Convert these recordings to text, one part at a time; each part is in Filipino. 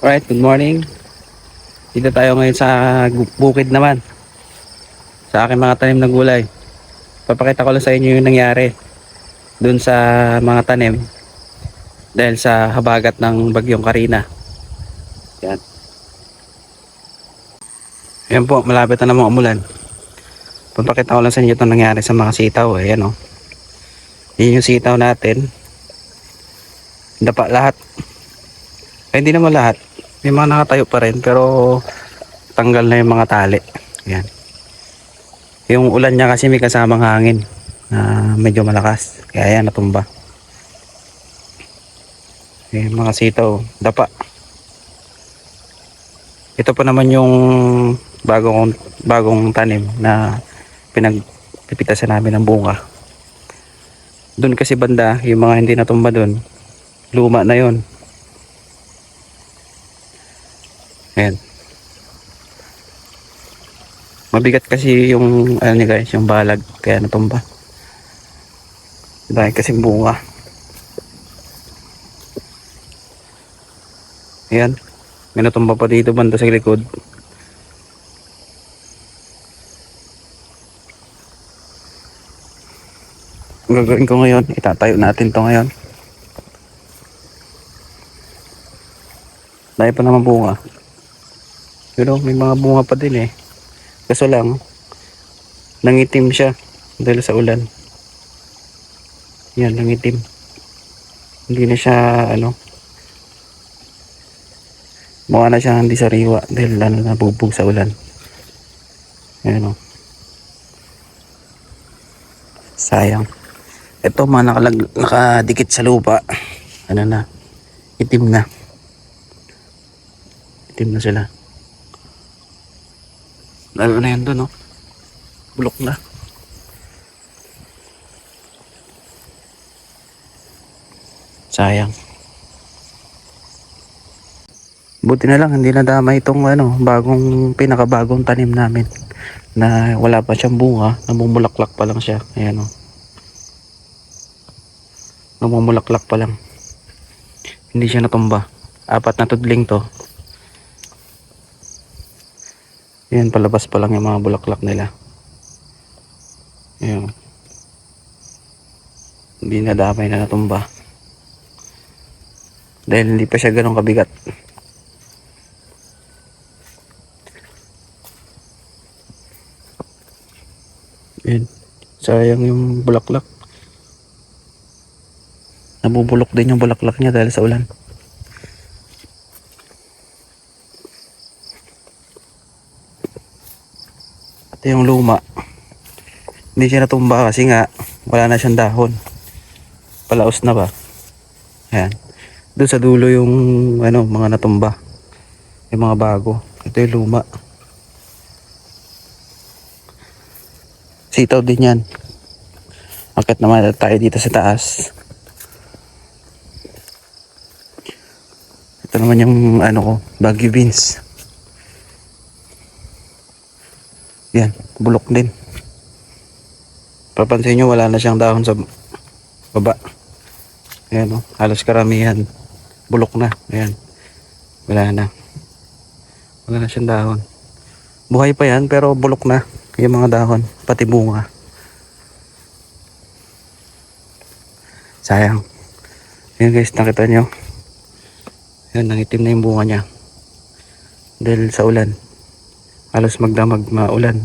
Alright, good morning. Dito tayo ngayon sa bukid naman. Sa aking mga tanim na gulay. Papakita ko lang sa inyo yung nangyari dun sa mga tanim dahil sa habagat ng bagyong Karina. Yan. Yan po, malapit na namang umulan. Papakita ko lang sa inyo itong nangyari sa mga sitaw. Ayan o. Yun yung sitaw natin. Dapa lahat. Ay, hindi naman lahat. May mga nakatayo pa rin pero tanggal na yung mga tali. Yan. Yung ulan niya kasi may kasamang hangin na medyo malakas. Kaya yan natumba. Yung mga sitaw, dapa. Ito pa naman yung bagong bagong tanim na pinagpipitasan namin ng bunga. Doon kasi banda, yung mga hindi natumba doon, luma na yon. Ayan. Mabigat kasi yung ano niya guys, yung balag kaya natumba. Dahil kasi bunga. Ayan. May natumba pa dito banda sa likod. Ang gagawin ko ngayon, itatayo natin to ngayon. Dahil pa naman bunga. Pero may mga bunga pa din eh. Kaso lang, nangitim siya dahil sa ulan. Yan, nangitim. Hindi na siya, ano, mukha na siya hindi sariwa dahil ano, nabubog sa ulan. Ayan o. Sayang. Ito mga nakalag, nakadikit sa lupa. Ano na, itim na. Itim na sila. Lalo na yan doon, no? Bulok na. Sayang. Buti na lang, hindi nadama itong ano, bagong, pinakabagong tanim namin. Na wala pa siyang bunga, namumulaklak pa lang siya. Ayan o. Namumulaklak pa lang. Hindi siya natumba. Apat na tudling to. Yan, palabas pa lang yung mga bulaklak nila. Yan. Hindi na damay na natumba. Dahil hindi pa siya ganun kabigat. Yan. Sayang yung bulaklak. Nabubulok din yung bulaklak niya dahil sa ulan. Ito yung luma. Hindi siya natumba kasi nga wala na siyang dahon. Palaos na ba? Ayan. Doon sa dulo yung ano, mga natumba. Yung mga bago. Ito yung luma. Sitaw din yan. Akit naman tayo dito sa taas. Ito naman yung ano ko, Baguio beans. Yan, bulok din. Papansin nyo, wala na siyang dahon sa baba. Ayan o, halos karamihan. Bulok na. Ayan. Wala na. Wala na siyang dahon. Buhay pa yan, pero bulok na. Yung mga dahon, pati bunga. Sayang. Ayan guys, nakita nyo. Ayan, nangitim na yung bunga niya. Dahil sa ulan halos magdamag maulan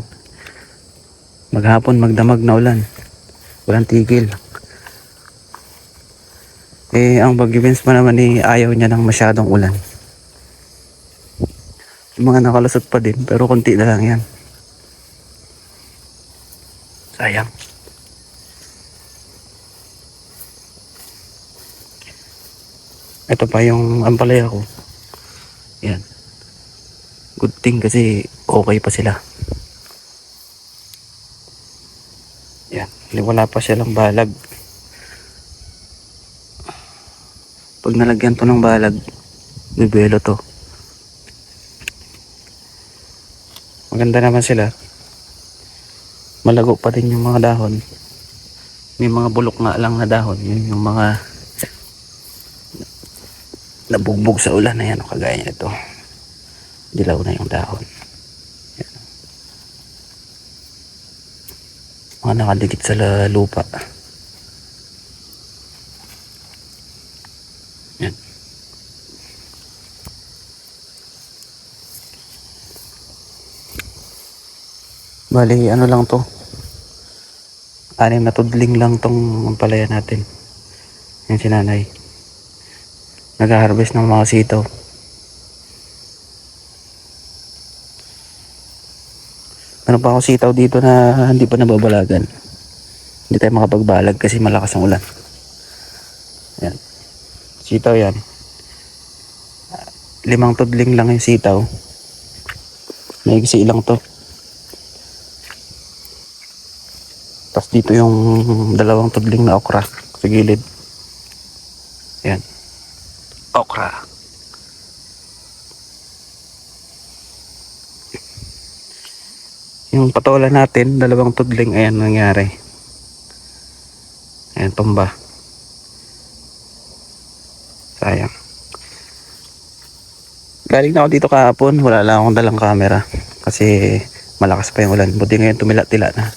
maghapon magdamag na ulan. Walang tigil. Eh ang Baguio Winds pa naman eh ayaw niya ng masyadong ulan. Yung mga nakalusot pa din pero konti na lang yan. Sayang. Ito pa yung ampalaya ko. Yan. Good thing kasi okay pa sila yan wala pa silang balag. Pag nalagyan to ng balag bibelo to. Maganda naman sila. Malago pa din yung mga dahon. May mga bulok nga lang na dahon. Yun yung mga nabugbog sa ulan na yan kagaya nito. Dilaw na yung dahon mga nakadikit sa lupa. Yan. Bali ano lang to? Anim na tudling lang tong palaya natin. Yan si nanay. Nag-harvest ng mga sitaw Meron pa ako sitaw dito na hindi pa nababalagan. Hindi tayo makapagbalag kasi malakas ang ulan. Yan. Sitaw yan. Limang tudling lang yung sitaw. Maigsi lang to. Tapos dito yung dalawang tudling na okra sa gilid. Yan. Okra. Yung patola natin, dalawang tudling, ayan nangyari. Ayan, tumba. Sayang. Galing na ako dito kahapon, wala lang akong dalang camera. Kasi malakas pa yung ulan. Buti ngayon tumila-tila na.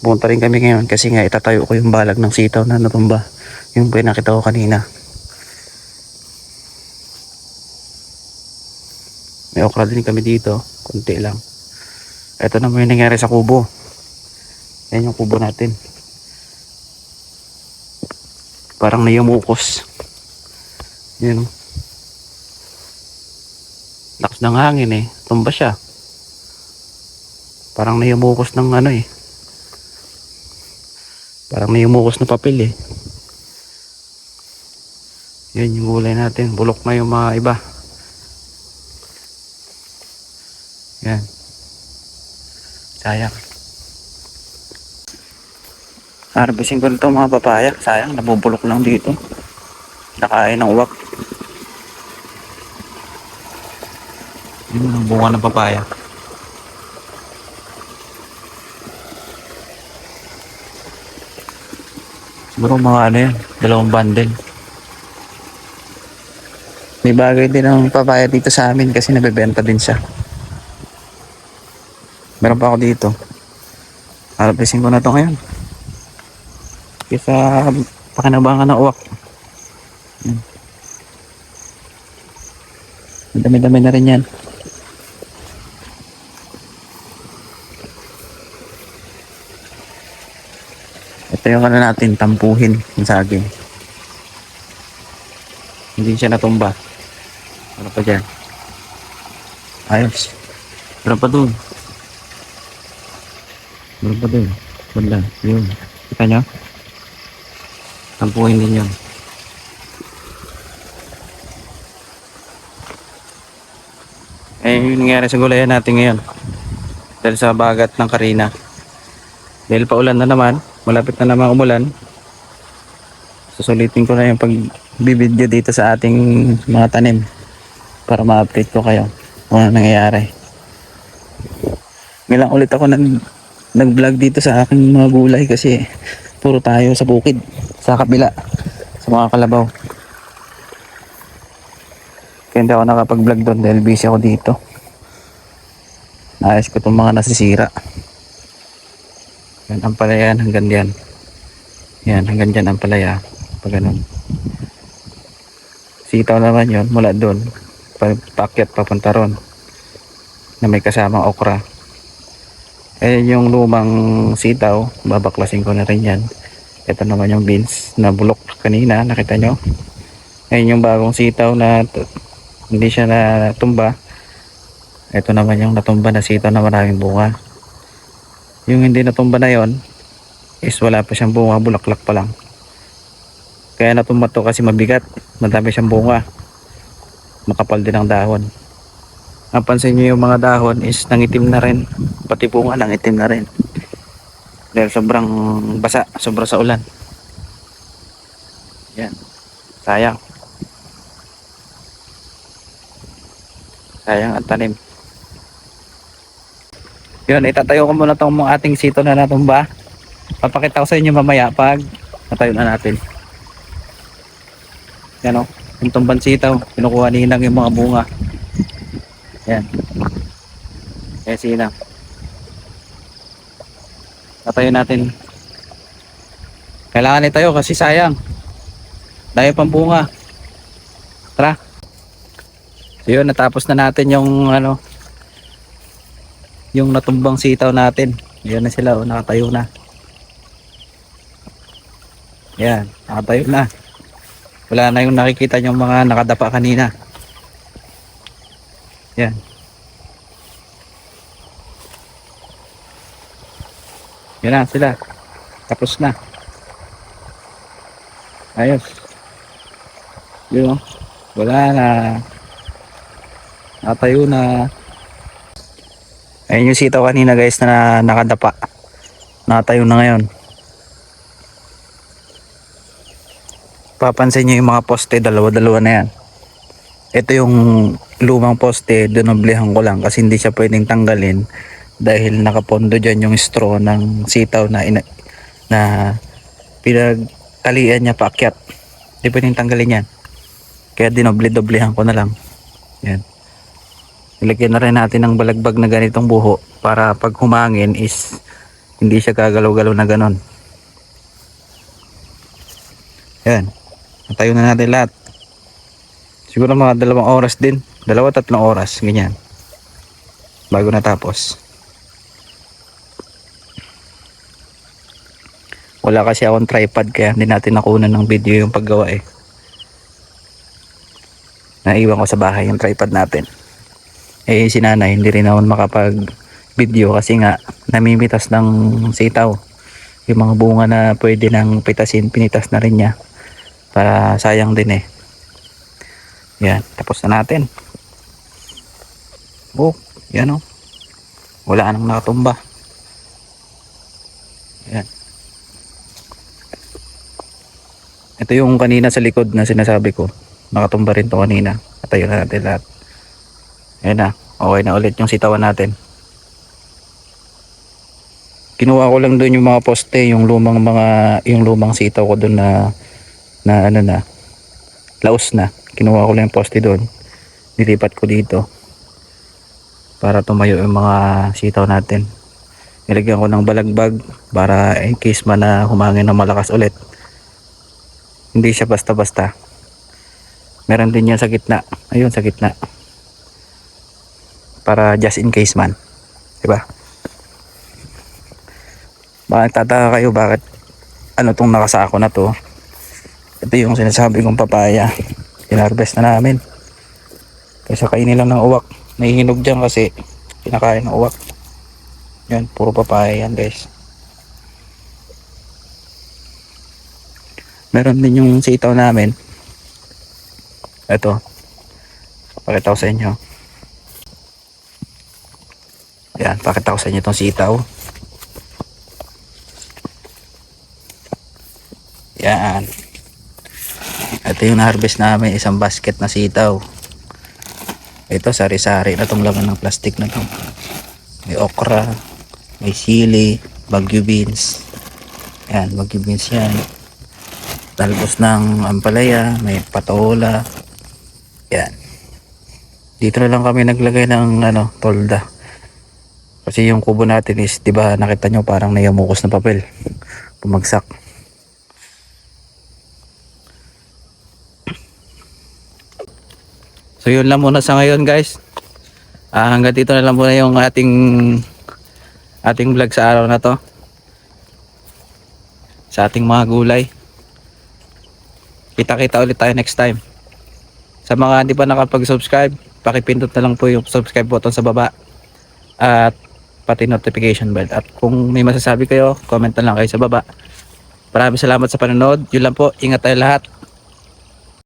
Pumunta rin kami ngayon kasi nga itatayo ko yung balag ng sitaw na natumba. Yung pinakita ko kanina. May okra din kami dito. Kunti lang. Ito naman yung nangyari sa kubo. Yan yung kubo natin. Parang nayumukos. Yan. oh. Lakas ng hangin eh. Tumba siya. Parang nayumukos ng ano eh. Parang nayumukos na papel eh. Yan yung gulay natin. Bulok na yung mga iba. Yan. Sayang. Harvesting ko nito mga papaya. Sayang, nabubulok lang dito. Nakain ng uwak. Yun ang bunga ng papaya. Siguro mga ano yan, dalawang bundle. May bagay din ang papaya dito sa amin kasi nabebenta din siya. Meron pa ako dito. Harvesting ko na to ngayon. Kesa pakinabangan ng uwak. Dami-dami na rin yan. Ito yung ano natin, tampuhin yung saging. Hindi siya natumba. Ano pa dyan? Ayos. Meron pa dun. Meron pa dun. Wala. Yun. Kita nyo? Tampuhin din yun. Eh, yung nangyari sa gulayan natin ngayon. Dahil sa bagat ng Karina. Dahil paulan na naman, malapit na naman umulan. Susulitin ko na yung pagbibideo dito sa ating mga tanim para ma-update ko kayo kung ano nangyayari. Ngayon ulit ako nag, nag-vlog dito sa aking mga gulay kasi puro tayo sa bukid, sa kabila, sa mga kalabaw. Kaya hindi ako nakapag-vlog doon dahil busy ako dito. Naayos ko itong mga nasisira. Yan ang palaya hanggang diyan. Yan, hanggang diyan ang palaya. Pag ganun. Sitaw naman yon mula doon. Pa- Paakyat papunta ron. Na may kasamang okra. Eh yung lumang sitaw, babaklasin ko na rin yan. Ito naman yung beans na bulok kanina, nakita nyo. Ngayon yung bagong sitaw na hindi siya natumba. Ito naman yung natumba na sitaw na maraming bunga. Yung hindi natumba na yon is wala pa siyang bunga, bulaklak pa lang. Kaya natumba to kasi mabigat, madami siyang bunga. Makapal din ang dahon. Napansin niyo yung mga dahon is nangitim na rin. Pati bunga nangitim na rin. Dahil sobrang basa, sobra sa ulan. Yan. Sayang. Sayang ang tanim. Yun, itatayo ko muna itong mga ating sito na natumba. Papakita ko sa inyo mamaya pag natayo na natin. Yan o. Yung tumbang sitaw, kinukuha ni Inang yung mga bunga. Yan. Kaya si Inang. Tatayo natin. Kailangan itayo kasi sayang. Dahil pang bunga. Tara. So yun, natapos na natin yung ano, yung natumbang sitaw natin. Ayan na sila, oh, nakatayo na. Yan, nakatayo na. Wala na yung nakikita yung mga nakadapa kanina. Yan. Yan na sila. Tapos na. Ayos. Yun oh. Wala na. Natayo na. Ayun yung sitaw kanina guys na nakadapa. Natayo na ngayon. Papansin nyo yung mga poste, dalawa-dalawa na yan. Ito yung lumang poste, dinoblehan ko lang kasi hindi siya pwedeng tanggalin dahil nakapondo dyan yung straw ng sitaw na ina, na pinagtalian niya paakyat. Hindi pwedeng tanggalin yan. Kaya dinoble-doblehan ko na lang. Yan. Ilagyan na rin natin ng balagbag na ganitong buho para pag humangin is hindi siya gagalaw-galaw na ganon. Yan. Natayo na natin lahat. Siguro mga dalawang oras din. Dalawa tatlong oras. Ganyan. Bago natapos. Wala kasi akong tripod kaya hindi natin nakunan ng video yung paggawa eh. Naiwan ko sa bahay yung tripod natin. Eh si nanay hindi rin naman makapag video kasi nga namimitas ng sitaw. Yung mga bunga na pwede nang pitasin, pinitas na rin niya. Para sayang din eh. Yan, tapos na natin. Oh, yan oh. Wala nang nakatumba. Yan. Ito yung kanina sa likod na sinasabi ko. Nakatumba rin to kanina. Patayo na natin lahat. Ayan na. Okay na ulit yung sitawan natin. Kinuha ko lang doon yung mga poste, yung lumang mga yung lumang sitaw ko doon na na ano na laos na. Kinuha ko lang yung poste doon. Nilipat ko dito para tumayo yung mga sitaw natin. Nilagyan ko ng balagbag para in case man na humangin ng malakas ulit. Hindi siya basta-basta. Meron din yan sa gitna. Ayun sa gitna. Para just in case man. 'Di ba? Baka tataka kayo bakit ano tong nakasako na to. Ito yung sinasabi kong papaya. Inharvest na namin. Kasi kainin lang ng uwak. Nahihinog dyan kasi kinakain ng uwak. Yan, puro papaya yan guys. Meron din yung sitaw namin. Ito. Pakita ko sa inyo. Yan, pakita ko sa inyo itong sitaw. Yan. Ito yung na-harvest namin, isang basket na sitaw. Ito, sari-sari na tong laman ng plastic na to. May okra, may sili, bagyo beans. Yan, bagyo beans yan. Talbos ng ampalaya, may patola. Yan. Dito na lang kami naglagay ng ano, tolda. Kasi yung kubo natin is, di ba nakita nyo parang nayamukos na papel. Pumagsak. So yun lang muna sa ngayon guys. Ah, hanggang dito na lang muna yung ating ating vlog sa araw na to. Sa ating mga gulay. Kita-kita ulit tayo next time. Sa mga hindi pa nakapag-subscribe, pakipindot na lang po yung subscribe button sa baba. At pati notification bell. At kung may masasabi kayo, comment na lang kayo sa baba. Maraming salamat sa panonood. Yun lang po. Ingat tayo lahat.